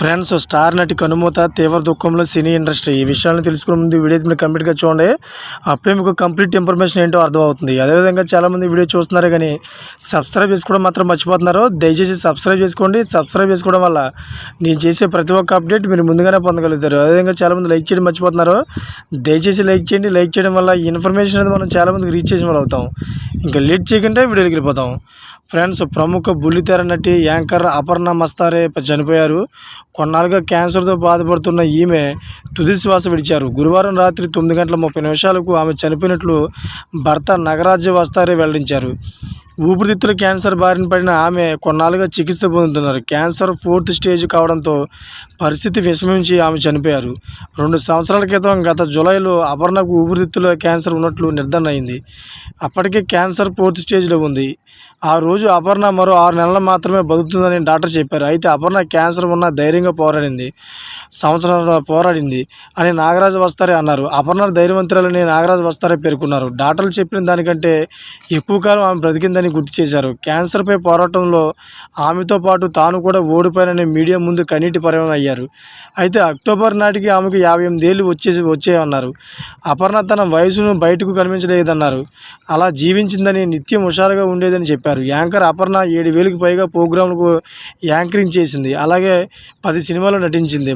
Friends star నటి కనుమూత తీవ్ర దుఃఖంలో సినీ ఇండస్ట్రీ. ఈ విషయాలను తెలుసుకునే ముందు వీడియో మీరు కంప్లీట్గా చూడండి. అప్పుడే మీకు కంప్లీట్ ఇన్ఫర్మేషన్ ఏంటో అర్థమవుతుంది. అదేవిధంగా చాలామంది వీడియో చూస్తున్నారు కానీ సబ్స్క్రైబ్ చేసుకోవడం మాత్రం మర్చిపోతున్నారు. దయచేసి సబ్స్క్రైబ్ చేసుకోండి. సబ్స్క్రైబ్ చేసుకోవడం వల్ల నేను చేసే ప్రతి ఒక్క అప్డేట్ మీరు ముందుగానే పొందగలుగుతారు. అదేవిధంగా చాలామంది లైక్ చేయడం మర్చిపోతున్నారు. దయచేసి లైక్ చేయండి. లైక్ చేయడం వల్ల ఈ ఇన్ఫర్మేషన్ అనేది మనం చాలామందికి రీచ్ చేసిన వాళ్ళు అవుతాం. ఇంకా లేట్ చేయకుండా వీడియోకి వెళ్ళిపోతాం. ఫ్రెండ్స్ ప్రముఖ బుల్లితెర నటి యాంకర్ అపర్ణ మస్తారే చనిపోయారు. కొన్నాళ్ళుగా క్యాన్సర్తో బాధపడుతున్న ఈమె తుది శ్వాస విడిచారు. గురువారం రాత్రి తొమ్మిది గంటల ముప్పై నిమిషాలకు ఆమె చనిపోయినట్లు భర్త నగరాజ్య వస్తారే వెల్లడించారు. ఊపిరితిత్తుల క్యాన్సర్ బారిన పడిన ఆమె కొన్నాళ్ళుగా చికిత్స పొందుతున్నారు. క్యాన్సర్ ఫోర్త్ స్టేజ్ కావడంతో పరిస్థితి విషమించి ఆమె చనిపోయారు. రెండు సంవత్సరాల క్రితం గత జూలైలో అపర్ణకు ఊపిరితిత్తుల క్యాన్సర్ ఉన్నట్లు నిర్ధారణ అయింది. అప్పటికే క్యాన్సర్ ఫోర్త్ స్టేజ్లో ఉంది. ఆ రోజు అపర్ణ మరో ఆరు నెలలు మాత్రమే బతుకుతుందని డాక్టర్ చెప్పారు. అయితే అపర్ణ క్యాన్సర్ ఉన్న ధైర్యంగా పోరాడింది. సంవత్సరం పోరాడింది అని నాగరాజు వస్తారే అన్నారు. అపర్ణ ధైర్యవంతురాలని నాగరాజు వస్తారే పేర్కొన్నారు. డాక్టర్లు చెప్పిన దానికంటే ఎక్కువ కాలం ఆమె బ్రతికిందని గుర్తు చేశారు. క్యాన్సర్పై పోరాటంలో ఆమెతో పాటు తాను కూడా ఓడిపోయానని మీడియా ముందు కన్నీటి పర్యం అయ్యారు. అయితే అక్టోబర్ నాటికి ఆమెకు యాభై ఎనిమిదేళ్ళు వచ్చేసి వచ్చాయన్నారు. అపర్ణ తన వయసును బయటకు కనిపించలేదన్నారు. అలా జీవించిందని నిత్యం హుషారుగా ఉండేదని చెప్పారు. యాంకర్ అపర్ణ ఏడు వేలకు పైగా ప్రోగ్రాంలకు యాంకరింగ్ చేసింది. అలాగే పది సినిమాలు నటించింది.